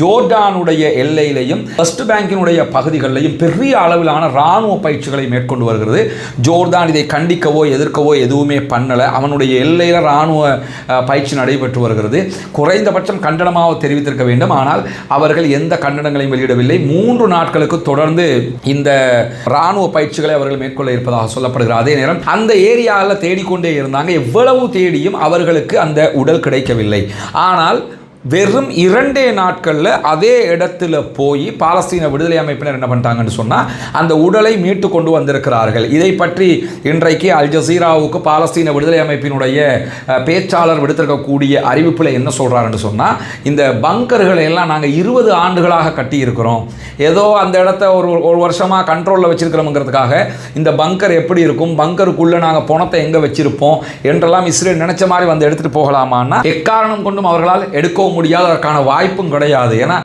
ஜோர்டானுடைய எல்லையிலையும் west பேங்கினுடைய பகுதிகளிலையும் பெரிய அளவிலான இராணுவ பயிற்சிகளை மேற்கொண்டு வருகிறது. ஜோர்டான் இதை கண்டிக்கவோ எதிர்க்கவோ எதுவுமே பண்ணலை. அவனுடைய எல்லையில் இராணுவ பயிற்சி நடைபெற்று வருகிறது. குறைந்தபட்சம் கண்டனமாக தெரிவித்திருக்க வேண்டும். ஆனால் அவர்கள் எந்த கண்டனங்களையும் வெளியிடவில்லை. மூன்று நாட்களுக்கு தொடர்ந்து இந்த இராணுவ பயிற்சிகளை அவர்கள் மேற்கொள்ள இருப்பதாக சொல்லப்படுகிறது. அதே நேரம் அந்த ஏரியாவில் தேடிக்கொண்டே இருந்தாங்க. எவ்வளவு தேடியும் அவர்களுக்கு அந்த உடல் கிடைக்கவில்லை. ஆனால் வெறும் இரண்டே நாட்களில் அதே இடத்துல போய் பாலஸ்தீன விடுதலை அமைப்பினர் என்ன பண்ணிட்டாங்கன்னு சொன்னால் அந்த உடலை மீட்டு கொண்டு வந்திருக்கிறார்கள். இதை பற்றி இன்றைக்கு அல் ஜசீராவுக்கு பாலஸ்தீன விடுதலை அமைப்பினுடைய பேச்சாளர் விடுத்திருக்கக்கூடிய அறிவிப்பில் என்ன சொல்கிறாருன்னு சொன்னால் இந்த பங்கர்களை எல்லாம் நாங்கள் இருபது ஆண்டுகளாக கட்டியிருக்கிறோம். ஏதோ அந்த இடத்த ஒரு ஒரு வருஷமாக கண்ட்ரோலில் வச்சிருக்கிறோங்கிறதுக்காக இந்த பங்கர் எப்படி இருக்கும் பங்கருக்குள்ளே நாங்கள் பணத்தை எங்கே வச்சிருப்போம் என்றெல்லாம் இஸ்ரேல் நினைச்ச மாதிரி வந்து எடுத்துகிட்டு போகலாமான்னா எக்காரணம் கொண்டும் அவர்களால் எடுக்கவும் முடியாததற்கான வாய்ப்பும் கிடையாது. ஏன்னா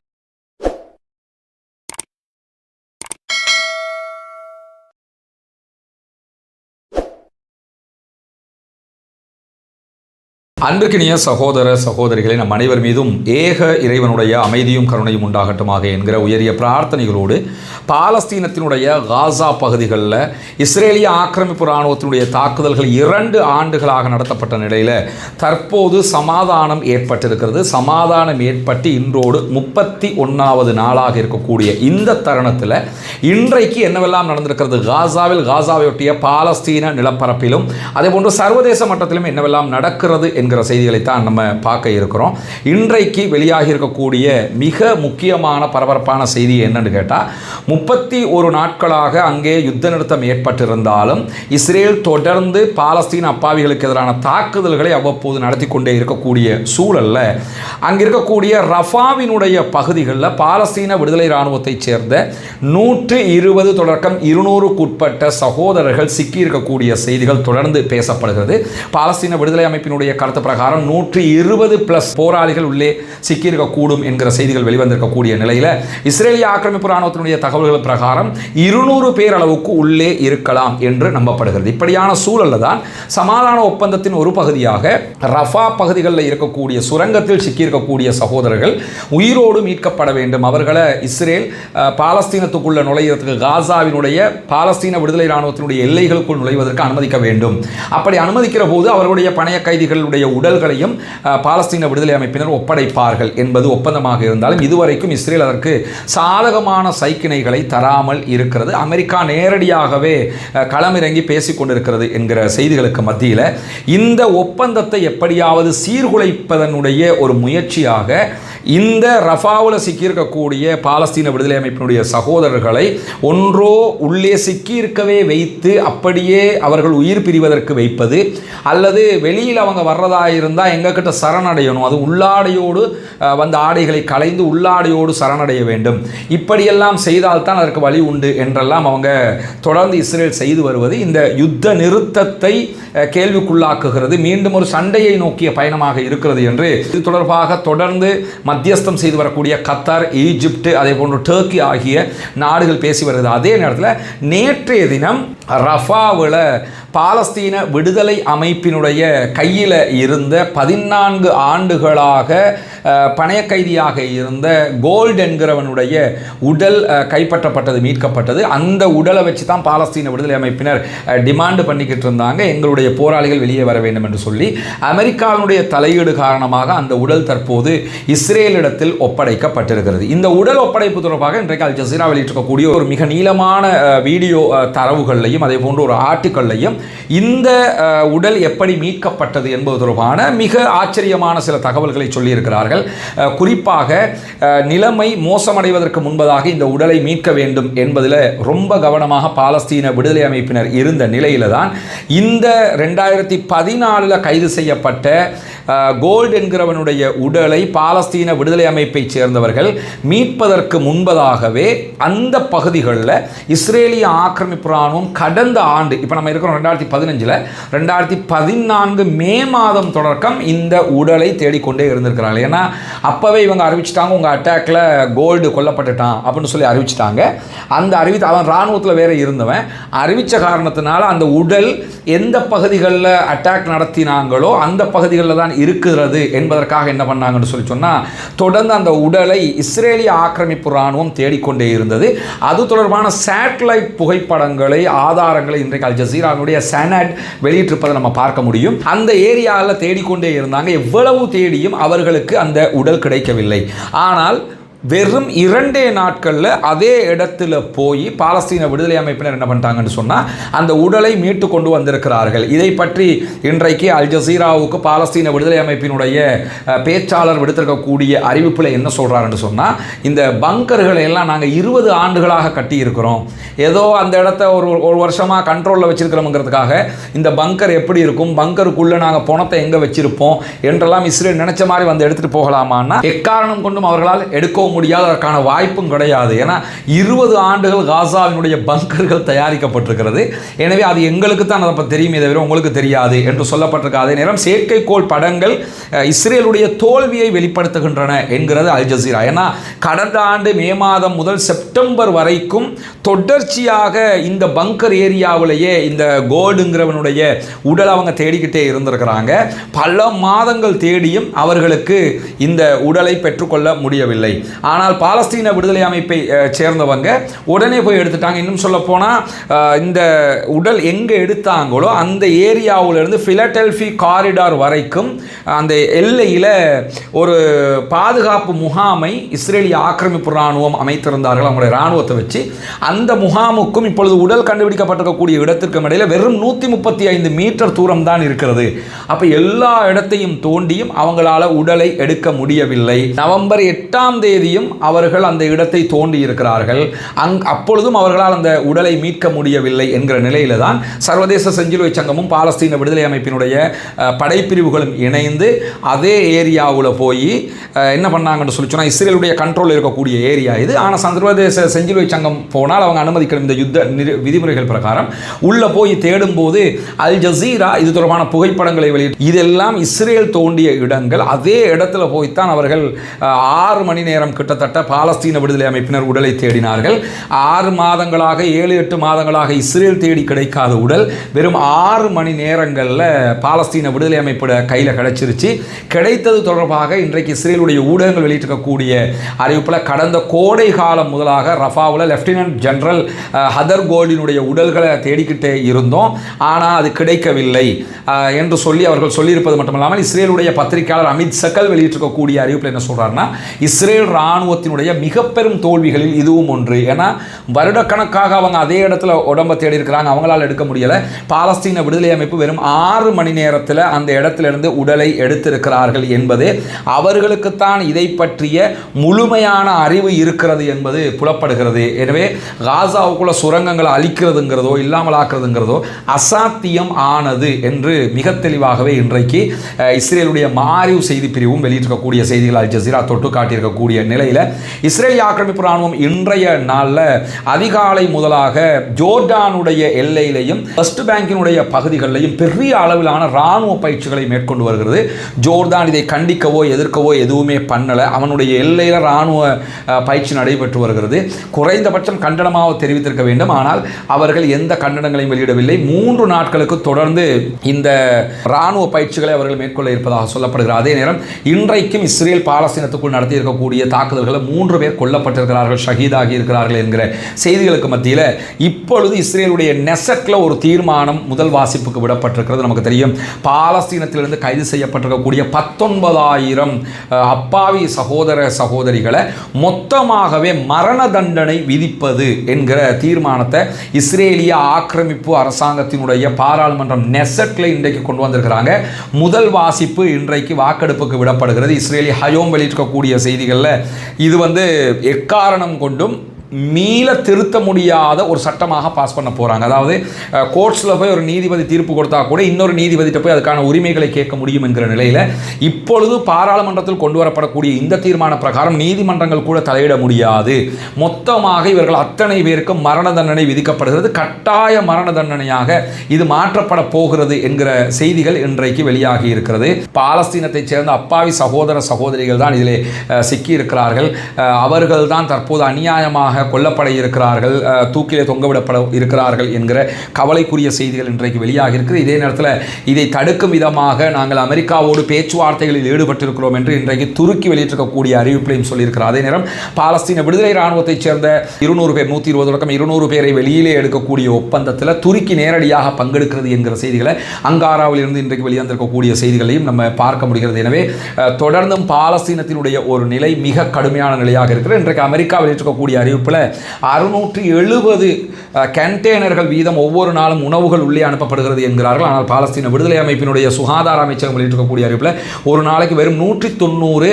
அன்புக்கினிய சகோதர சகோதரிகளை நம் அனைவர் மீதும் ஏக இறைவனுடைய அமைதியும் கருணையும் உண்டாகட்டுமாக என்கிற உயரிய பிரார்த்தனைகளோடு பாலஸ்தீனத்தினுடைய காசா பகுதிகளில் இஸ்ரேலிய ஆக்கிரமிப்பு இராணுவத்தினுடைய தாக்குதல்கள் இரண்டு ஆண்டுகளாக நடத்தப்பட்ட நிலையில் தற்போது சமாதானம் ஏற்பட்டிருக்கிறது. சமாதானம் ஏற்பட்டு இன்றோடு முப்பத்தி ஒன்றாவது நாளாக இருக்கக்கூடிய இந்த தருணத்தில் இன்றைக்கு என்னவெல்லாம் நடந்திருக்கிறது? காசாவில் காசாவையொட்டிய பாலஸ்தீன நிலப்பரப்பிலும் அதேபோன்று சர்வதேச மட்டத்திலும் என்னவெல்லாம் நடக்கிறது என்கிற செய்திகளைத்தான் நம்ம பார்க்க இருக்கிறோம். இன்றைக்கு வெளியாகி இருக்கக்கூடிய மிக முக்கியமான பரபரப்பான செய்தி என்னன்னு கேட்டால் முப்பத்தி ஒரு நாட்களாக அங்கே யுத்த நிறுத்தம் ஏற்பட்டிருந்தாலும் இஸ்ரேல் தொடர்ந்து பாலஸ்தீன் அப்பாவிகளுக்கு எதிரான தாக்குதல்களை அவ்வப்போது நடத்தி கொண்டே இருக்கக்கூடிய சூழலில் அங்கே இருக்கக்கூடிய ரஃபாவினுடைய பகுதிகளில் பாலஸ்தீன விடுதலை இராணுவத்தைச் சேர்ந்த நூற்று இருபது தொடக்கம் இருநூறுக்குட்பட்ட சகோதரர்கள் சிக்கியிருக்கக்கூடிய செய்திகள் தொடர்ந்து பேசப்படுகிறது. பாலஸ்தீன விடுதலை அமைப்பினுடைய கருத்து பிரகாரம் நூற்றி இருபது பிளஸ் போராளிகள் உள்ளே சிக்கியிருக்கக்கூடும் என்கிற செய்திகள் வெளிவந்திருக்கக்கூடிய நிலையில் இஸ்ரேலிய ஆக்கிரமிப்பு இராணுவத்தினுடைய தகவல்கள் பிரகாரம் இருநூறு பேர் அளவுக்கு உள்ளே இருக்கலாம் என்று நம்பப்படுகிறது. இப்படியான சூழலில் தான் சமாதான ஒப்பந்தத்தின் ஒரு பகுதியாக ரஃபா பகுதிகளில் இருக்கக்கூடிய சுரங்கத்தில் சிக்கியிருக்கக்கூடிய சகோதரர்கள் உயிரோடு மீட்கப்பட வேண்டும். அவர்களை இஸ்ரேல் பாலஸ்தீனத்துக்குள்ள நுழையிறதுக்கு காசாவினுடைய பாலஸ்தீன விடுதலை இராணுவத்தினுடைய எல்லைகளுக்குள் நுழைவதற்கு அனுமதிக்க வேண்டும். அப்படி அனுமதிக்கிற போது அவர்களுடைய பணைய கைதிகளுடைய உடல்களையும் பாலஸ்தீன விடுதலை அமைப்பினர் ஒப்படைப்பார்கள் என்பது ஒப்பந்தமாக இருந்தாலும் இதுவரைக்கும் இஸ்ரேல் அதற்கு சாதகமான சைக்கிணைகளை தராமல் இருக்கிறது. அமெரிக்கா நேரடியாகவே களமிறங்கி பேசிக்கொண்டிருக்கிறது என்கிற செய்திகளுக்கு மத்தியில் இந்த ஒப்பந்தத்தை எப்படியாவது சீர்குலைப்பதனுடைய ஒரு முயற்சியாக இந்த ரஃபாவில் சிக்கியிருக்கக்கூடிய பாலஸ்தீன விடுதலை அமைப்பினுடைய சகோதரர்களை ஒன்றோ உள்ளே சிக்கியிருக்கவே வைத்து அப்படியே அவர்கள் உயிர் பிரிவதற்கு வைப்பது அல்லது வெளியில் அவங்க வர்றதா இருந்தால் எங்ககிட்ட சரணடையணும். அது உள்ளாடையோடு வந்த ஆடைகளை களைந்து உள்ளாடையோடு சரணடைய வேண்டும். இப்படியெல்லாம் செய்தால்தான் அதற்கு வழி உண்டு என்றெல்லாம் அவங்க தொடர்ந்து இஸ்ரேல் செய்து வருவது. இந்த யுத்த நிறுத்தத்தை கேள்விக்குள்ளாக்குகிறது. மீண்டும் ஒரு சண்டையை நோக்கிய பயணமாக இருக்கிறது என்று இது தொடர்பாக தொடர்ந்து மத்தியஸ்தம் செய்து வரக்கூடிய கத்தார் ஈஜிப்ட் அதே போன்று டர்க்கி ஆகிய நாடுகள் பேசி வருகிறது. அதே நேரத்தில் நேற்றைய தினம் ரஃபாவில் பாலஸ்தீன விடுதலை அமைப்பினுடைய கையில் இருந்த பதினான்கு ஆண்டுகளாக பணைய கைதியாக இருந்த கோல்ட் என்கிறவனுடைய உடல் கைப்பற்றப்பட்டது மீட்கப்பட்டது. அந்த உடலை வச்சு தான் பாலஸ்தீன விடுதலை அமைப்பினர் டிமாண்டு பண்ணிக்கிட்டு இருந்தாங்க. எங்களுடைய போராளிகள் வெளியே வர வேண்டும் என்று சொல்லி அமெரிக்காவினுடைய தலையீடு காரணமாக அந்த உடல் தற்போது இஸ்ரேலிடத்தில் ஒப்படைக்கப்பட்டிருக்கிறது. இந்த உடல் ஒப்படைப்பு தொடர்பாக இன்றைக்கு அல் ஜசீரா வெளியிட்டிருக்கக்கூடிய ஒரு மிக நீளமான வீடியோ அஹ், தரவுகள்லையும் அதே போன்ற ஒரு ஆர்டிக்கல்லையும் இந்த உடல் எப்படி மீட்கப்பட்டது என்பது தொடர்பான மிக ஆச்சரியமான சில தகவல்களை சொல்லியிருக்கிறார்கள். அஹ், குறிப்பாக நிலைமை மோசமடைவதற்கு முன்பதாக இந்த உடலை மீட்க வேண்டும் என்பதில் ரொம்ப கவனமாக பாலஸ்தீன விடுதலை அமைப்பினர் இருந்த நிலையில தான் இந்த ரெண்டாயிரத்தி பதினாலில் கைது செய்யப்பட்ட கோல்டு என்கிறவனுடைய உடலை பாலஸ்தீன விடுதலை அமைப்பைச் சேர்ந்தவர்கள் மீட்பதற்கு முன்பதாகவே அந்த பகுதிகளில் இஸ்ரேலிய ஆக்கிரமிப்பு ராணுவம் கடந்த ஆண்டு இப்போ நம்ம இருக்கிறோம் ரெண்டாயிரத்தி பதினஞ்சில் ரெண்டாயிரத்தி பதினான்கு மே மாதம் தொடக்கம் இந்த உடலை தேடிக்கொண்டே இருந்திருக்கிறாங்க ஏன்னா அப்போவே இவங்க அறிவிச்சிட்டாங்க உங்கள் அட்டாக்ல கோல்டு கொல்லப்பட்டுட்டான் அப்படின்னு சொல்லி அறிவிச்சிட்டாங்க. அந்த அறிவித்து அவன் இராணுவத்தில் வேற இருந்தவன். அறிவித்த காரணத்தினால அந்த உடல் எந்த பகுதிகளில் அட்டாக் நடத்தினாங்களோ அந்த பகுதிகளில் தான் இருக்கிறது என்பதற்காக என்ன பண்ணாங்கன்னு சொல்லி சொன்னால் தொடர்ந்து அந்த உடலை இஸ்ரேலிய ஆக்கிரமிப்பு இராணுவம் தேடிக்கொண்டே இருந்தது. அது தொடர்பான சேட்டலைட் புகைப்படங்களை ஆதாரங்களை இன்றைக்கு அல் ஜசீரானுடைய சேனட் வெளியிட்டிருப்பதை நம்ம பார்க்க முடியும். அந்த ஏரியாவில் தேடிக்கொண்டே இருந்தாங்க. எவ்வளவு தேடியும் அவர்களுக்கு அந்த உடல் கிடைக்கவில்லை. ஆனால் வெறும் இரண்டே நாட்களில் அதே இடத்துல போய் பாலஸ்தீன விடுதலை அமைப்பினர் என்ன பண்ணிட்டாங்கன்னு சொன்னால் அந்த உடலை மீட்டு கொண்டு வந்திருக்கிறார்கள். இதை பற்றி இன்றைக்கு அல் ஜசீராவுக்கு பாலஸ்தீன விடுதலை அமைப்பினுடைய பேச்சாளர் விடுத்திருக்கக்கூடிய அறிவிப்பில் என்ன சொல்கிறாருன்னு சொன்னால் இந்த பங்கர்களை எல்லாம் நாங்கள் இருபது ஆண்டுகளாக கட்டி இருக்கிறோம் ஏதோ அந்த இடத்த ஒரு ஒரு வருஷமாக கண்ட்ரோலில் வச்சிருக்கிறோங்கிறதுக்காக இந்த பங்கர் எப்படி இருக்கும் பங்கருக்குள்ளே நாங்கள் பணத்தை எங்கே வச்சிருப்போம் என்றெல்லாம் இஸ்ரேல் நினைச்ச மாதிரி வந்து எடுத்துகிட்டு போகலாமான்னா எக்காரணம் கொண்டும் அவர்களால் எடுக்கவும் முடியாது அதற்கான வாய்ப்பும் கிடையாது. ஏன்னா இருபது ஆண்டுகள் காசாவினுடைய பங்கர்கள் தயாரிக்கப்பட்டிருக்கிறது. எனவே அது எங்களுக்கு தான் அதை தெரியுமே தவிர உங்களுக்கு தெரியாது என்று சொல்லப்பட்டிருக்க. அதே நேரம் செயற்கைக்கோள் படங்கள் இஸ்ரேலுடைய தோல்வியை வெளிப்படுத்துகின்றன என்கிறது அல் ஜசீரா. ஏன்னா கடந்த ஆண்டு மே மாதம் முதல் செப்டம்பர் வரைக்கும் தொடர்ச்சியாக இந்த பங்கர் ஏரியாவிலேயே இந்த கோல்டுங்கிறவனுடைய உடல் அவங்க தேடிக்கிட்டே இருந்திருக்கிறாங்க. பல மாதங்கள் தேடியும் அவர்களுக்கு இந்த உடலை பெற்றுக்கொள்ள முடியவில்லை. ஆனால் பாலஸ்தீன விடுதலை அமைப்பை சேர்ந்தவங்க உடனே போய் எடுத்துட்டாங்க. இன்னும் சொல்ல போனால் இந்த உடல் எங்கே எடுத்தாங்களோ அந்த ஏரியாவிலிருந்து ஃபிலடெல்ஃபி காரிடார் வரைக்கும் அந்த எல்லையில் ஒரு பாதுகாப்பு முகாமை இஸ்ரேலிய ஆக்கிரமிப்பு இராணுவம் அமைத்திருந்தார்கள் அவங்களுடைய இராணுவத்தை வச்சு. அந்த முகாமுக்கும் இப்பொழுது உடல் கண்டுபிடிக்கப்பட்டிருக்கக்கூடிய இடத்திற்கும் இடையில் வெறும் நூற்றி முப்பத்தி ஐந்து மீட்டர் தூரம் தான் இருக்கிறது. அப்போ எல்லா இடத்தையும் தோண்டியும் அவங்களால உடலை எடுக்க முடியவில்லை. நவம்பர் எட்டாம் தேதி தேதியும் அவர்கள் அந்த இடத்தை தோண்டி இருக்கிறார்கள். அங் அப்பொழுதும் அவர்களால் அந்த உடலை மீட்க முடியவில்லை என்கிற நிலையில தான் சர்வதேச செஞ்சிலுவை சங்கமும் பாலஸ்தீன விடுதலை அமைப்பினுடைய படைப்பிரிவுகளும் இணைந்து அதே ஏரியாவில் போய் என்ன பண்ணாங்கன்னு சொல்லி சொன்னால் இஸ்ரேலுடைய கண்ட்ரோல் இருக்கக்கூடிய ஏரியா இது. ஆனால் சர்வதேச செஞ்சிலுவை சங்கம் போனால் அவங்க அனுமதிக்கணும் இந்த யுத்த விதிமுறைகள் பிரகாரம். உள்ள போய் தேடும்போது அல் ஜசீரா இது தொடர்பான புகைப்படங்களை வெளியிட்டு இதெல்லாம் இஸ்ரேல் தோண்டிய இடங்கள். அதே இடத்துல போய்த்தான் அவர்கள் ஆறு மணி நேரம் கிட்டத்தட்ட பாலஸ்தீன விடுதலை அமைப்பினர் உடலை தேடினார்கள். ஆறு மாதங்களாக ஏழு எட்டு மாதங்களாக இஸ்ரேல் தேடி கிடைக்காத உடல் வெறும் ஆறு மணி நேரங்களில் பாலஸ்தீன விடுதலை அமைப்போட கையில் கிடைச்சிருச்சு. கிடைத்தது தொடர்பாக இன்றைக்கு இஸ்ரேலுடைய ஊடகங்கள் வெளியிட்டிருக்கக்கூடிய அறிவிப்பில் கடந்த கோடை காலம் முதலாக ரஃபாவில் லெப்டினன்ட் ஜெனரல் ஹதர் கோல்டினுடைய உடல்களை தேடிக்கிட்டே இருந்தோம். ஆனால் அது கிடைக்கவில்லை என்று சொல்லி அவர்கள் சொல்லியிருப்பது மட்டுமல்லாமல் இஸ்ரேலுடைய பத்திரிகையாளர் அமித் சக்கல் வெளியிட்டிருக்கக்கூடிய அறிவிப்பில் என்ன சொல்றாருன்னா இஸ்ரேல் இராணுவத்தினுடைய மிக பெரும் தோல்விகளில் இதுவும் ஒன்று. ஏன்னா வருடக்கணக்காக அவங்க அதே இடத்துல உடம்பை தேடி இருக்கிறாங்க. அவங்களால் எடுக்க முடியலை. பாலஸ்தீன விடுதலை அமைப்பு வெறும் ஆறு மணி நேரத்தில் அந்த இடத்துல இருந்து உடலை எடுத்திருக்கிறார்கள் என்பது அவர்களுக்குத்தான் இதை பற்றிய முழுமையான அறிவு இருக்கிறது என்பது புலப்படுகிறது. எனவே காசாவுக்குள்ள சுரங்கங்களை அழிக்கிறதுங்கிறதோ இல்லாமலாக்குறதுங்கிறதோ அசாத்தியம் ஆனது என்று மிக தெளிவாகவே இன்றைக்கு இஸ்ரேலுடைய மாரிவ் செய்தி பிரிவும் வெளியிட்டிருக்கக்கூடிய செய்திகள் அல் ஜசீரா தொட்டு காட்டியிருக்கக்கூடிய நிலையில் இஸ்ரேல் ஆக்கிரமிப்பு ராணுவம் இன்றைய நாளில் அதிகாலை முதலாக ஜோர்டானுடைய எல்லையிலையும் வெஸ்ட் பேங்கினுடைய பகுதிகளிலையும் பெரிய அளவிலான ராணுவ பயிற்சிகளை மேற்கொண்டு வருகிறது. ஜோர்தான் இதை கண்டிக்கவோ எதிர்க்கவோ எதுவுமே பண்ணலை. அவனுடைய எல்லையில் ராணுவ பயிற்சி நடைபெற்று வருகிறது. குறைந்தபட்சம் கண்டனமாக தெரிவித்திருக்க வேண்டும். ஆனால் அவர்கள் எந்த கண்டனங்களையும் வெளியிடவில்லை. மூன்று நாட்களுக்கு தொடர்ந்து இந்த ராணுவ பயிற்சிகளை அவர்கள் மேற்கொள்ள இருப்பதாக சொல்லப்படுகிறது. அதே நேரம் இன்றைக்கும் இஸ்ரேல் பாலஸ்தீனத்துக்குள் நடத்தி இருக்கக்கூடிய தாக்குதல்களில் மூன்று பேர் கொல்லப்பட்டிருக்கிறார்கள் ஷஹீதாகி இருக்கிறார்கள் என்கிற செய்திகளுக்கு மத்தியில் இப்பொழுது இஸ்ரேலுடைய நெசட்டில் ஒரு தீர்மானம் முதல் வாசிப்புக்கு விடப்பட்டிருக்கிறது நமக்கு தெரியும். பாலஸ்தீனத்திலிருந்து கைது செய்யப்பட்டிருக்கக்கூடிய பத்தொன்பதாயிரம் அப்பாவி சகோதர சகோதரிகளை மொத்தமாகவே மரண தண்டனை விதிப்பது என்கிற தீர்மானத்தை இஸ்ரேலிய ஆக்கிரமிப்பு அரசாங்கத்தினுடைய பாராளுமன்றம் நெசட்டில் இன்றைக்கு கொண்டு வந்திருக்கிறாங்க. முதல் வாசிப்பு இன்றைக்கு வாக்கெடுப்புக்கு விடப்படுகிறது. இஸ்ரேலி ஹயோம் வெளியிட்டிருக்கக்கூடிய செய்திகளில் இது வந்து எக்காரணம் கொண்டும் மீள திருத்த முடியாத ஒரு சட்டமாக பாஸ் பண்ண போகிறாங்க அதாவது கோர்ட்ஸில் போய் ஒரு நீதிபதி தீர்ப்பு கொடுத்தா கூட இன்னொரு நீதிபதிட்ட போய் அதுக்கான உரிமைகளை கேட்க முடியும் என்கிற நிலையில் இப்பொழுது பாராளுமன்றத்தில் கொண்டு வரப்படக்கூடிய இந்த தீர்மான பிரகாரம் நீதிமன்றங்கள் கூட தலையிட முடியாது. மொத்தமாக இவர்கள் அத்தனை பேருக்கு மரண தண்டனை விதிக்கப்படுகிறது. கட்டாய மரண தண்டனையாக இது மாற்றப்பட போகிறது என்கிற செய்திகள் இன்றைக்கு வெளியாகி இருக்கிறது. பாலஸ்தீனத்தைச் சேர்ந்த அப்பாவி சகோதர சகோதரிகள் தான் இதிலே சிக்கியிருக்கிறார்கள். அவர்கள் தான் தற்போது அநியாயமாக கொல்லப்பட இருக்கிறார்கள் தூக்கிலே தொங்கவிடப்பட இருக்கிறார்கள் என்கிற கவலைக்குரிய செய்திகள் இன்றைக்கு வெளியாக இருக்குது இதே நேரத்தில் இதை தடுக்கும் விதமாக நாங்கள் அமெரிக்காவோடு பேச்சுவார்த்தைகளில் ஈடுபட்டிருக்கிறோம் என்று இன்றைக்கு துருக்கி வெளியிட்டிருக்கக்கூடிய அறிவிப்பிலையும் சொல்லியிருக்கிறார். அதே நேரம் பாலஸ்தீன விடுதலை இராணுவத்தைச் சேர்ந்த இருநூறு பேர் நூற்றி இருபது தொடக்கம் இருநூறு பேரை வெளியிலே எடுக்கக்கூடிய ஒப்பந்தத்தில் துருக்கி நேரடியாக பங்கெடுக்கிறது என்கிற செய்திகளை அங்காராவில் இருந்து இன்றைக்கு வெளிவந்திருக்கக்கூடிய செய்திகளையும் நம்ம பார்க்க முடிகிறது. எனவே தொடர்ந்தும் பாலஸ்தீனத்தினுடைய ஒரு நிலை மிக கடுமையான நிலையாக இருக்கிறது. இன்றைக்கு அமெரிக்கா வெளியிட்டிருக்கக்கூடிய அறிவிப்பில் அறுநூற்றி எழுபது கண்டெய்னர்கள் வீதம் ஒவ்வொரு நாளும் உணவுகள் உள்ளே அனுப்பப்படுகிறது என்கிறார்கள். ஆனால் பாலஸ்தீன விடுதலை அமைப்பினுடைய சுகாதார அமைச்சகம் வெளியிட்டிருக்கக்கூடிய அறிவிப்பில் ஒரு நாளைக்கு வெறும் நூற்றி தொண்ணூறு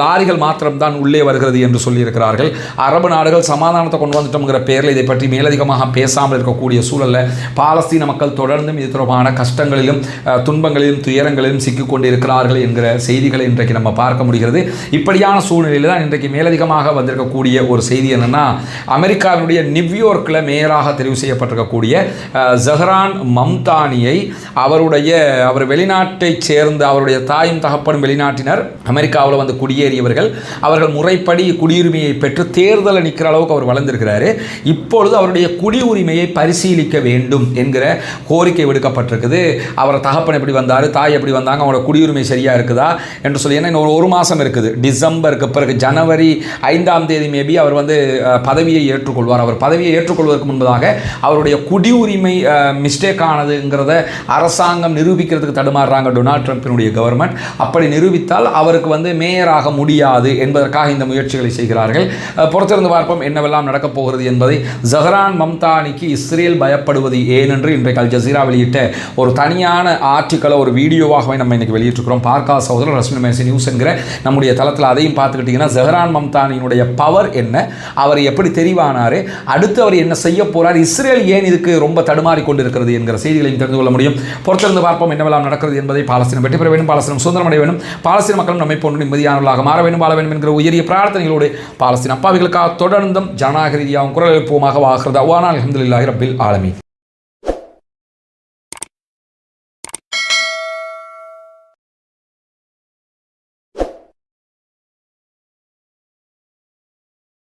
லாரிகள் மாத்திரம்தான் உள்ளே வருகிறது என்று சொல்லியிருக்கிறார்கள். அரபு நாடுகள் சமாதானத்தை கொண்டு வந்துட்டோங்கிற பேரில் இதை பற்றி மேலதிகமாக பேசாமல் இருக்கக்கூடிய சூழலில் பாலஸ்தீன மக்கள் தொடர்ந்தும் இது தொடர்பான கஷ்டங்களிலும் துன்பங்களிலும் துயரங்களிலும் சிக்கிக்கொண்டிருக்கிறார்கள் என்கிற செய்திகளை இன்றைக்கு நம்ம பார்க்க முடிகிறது. இப்படியான சூழ்நிலையில் தான் இன்றைக்கு மேலதிகமாக வந்திருக்கக்கூடிய ஒரு செய்தி என்னன்னா அமெரிக்காவினுடைய நியூயோர்க்கில் மேயராக தெரிவு செய்யப்பட்டிருக்கக்கூடிய ஜஹரான் மம்தானியை அவருடைய அவர் வெளிநாட்டைச் சேர்ந்த அவருடைய தாயும் தகப்பனும் வெளிநாட்டினர் அமெரிக்காவில் வந்து குடியேறியவர்கள் அவர்கள் முறைப்படி குடியுரிமையை பெற்று தேர்தலில் நிற்கிற அளவுக்கு அவர் வளர்ந்திருக்கிறாரு. இப்பொழுது அவருடைய குடியுரிமையை பரிசீலிக்க வேண்டும் என்கிற கோரிக்கை விடுக்கப்பட்டிருக்குது. அவர் தகப்பன் எப்படி வந்தார் தாய் எப்படி வந்தாங்க அவங்களோட குடியுரிமை சரியாக இருக்குதா என்று சொல்லி ஏன்னா இன்னும் ஒரு ஒரு மாதம் இருக்குது. டிசம்பருக்கு பிறகு ஜனவரி ஐந்தாம் தேதி மேபி அவர் வந்து பதவியை ஏற்றுக்கொள்வார். அவர் பதவியை ஏற்றுக்கொள்வதற்கு முன்பதாக அவருடைய குடியுரிமை மிஸ்டேக் ஆனதுங்கிறத அரசாங்கம் நிரூபிக்கிறதுக்கு தடுமாறுறாங்க டொனால்ட் ட்ரம்ப்பினுடைய கவர்மெண்ட் அப்படி நிரூபித்தால் அவருக்கு வந்து மேயராக முடியாது என்பதற்காக இந்த முயற்சிகளை செய்கிறார்கள். பொறுத்திருந்து பார்ப்போம் என்னவெல்லாம் நடக்கப் போகிறது என்பதை. ஜஹரான் மம்தானிக்கு இஸ்ரேல் பயப்படுவது ஏனென்று இன்றைக்கு அல் ஜசீரா வெளியிட்ட ஒரு தனியான ஆர்டிக்கலை ஒரு வீடியோவாகவே நம்ம இன்னைக்கு வெளியிட்டிருக்கிறோம். பார்க்கா சகோதரர் ரஷ்மி மேசி நியூஸ் என்கிற நம்முடைய தளத்தில் அதையும் பார்த்துக்கிட்டிங்கன்னா ஜஹரான் மம்தானியினுடைய பவர் என்ன? அவர் எப்படி தெரிவானார்? அடுத்து அவர் என்ன செய்ய போறார்? இஸ்ரேல் ஏன் இதுக்கு ரொம்ப தடுமாறி கொண்டிருக்கிறது என்கிற செய்திகளையும் தெரிந்து கொள்ள முடியும். பொறுத்திருந்து பார்ப்போம் என்னவெல்லாம் நடக்கிறது என்பதை பாலஸ்தீனம் வெற்றி பெற வேண்டும் பாலஸ்தீனம் சுதந்திரம் அடைய வேண்டும் பாலஸ்தீன மக்களும் நம்மை போன்று நிம்மதியானவர்களாக மாற வேண்டும் வாழ வேண்டும் என்கிற உயரிய பிரார்த்தனைகளோடு பாலஸ்தீன அப்பாவிகளுக்காக தொடர்ந்தும் ஜனநாயக ரீதியாகவும் குரல் எழுப்புவமாக வாகிறது. அவ்வானால் அஹமதுல்லாஹி ரபில் ஆலமி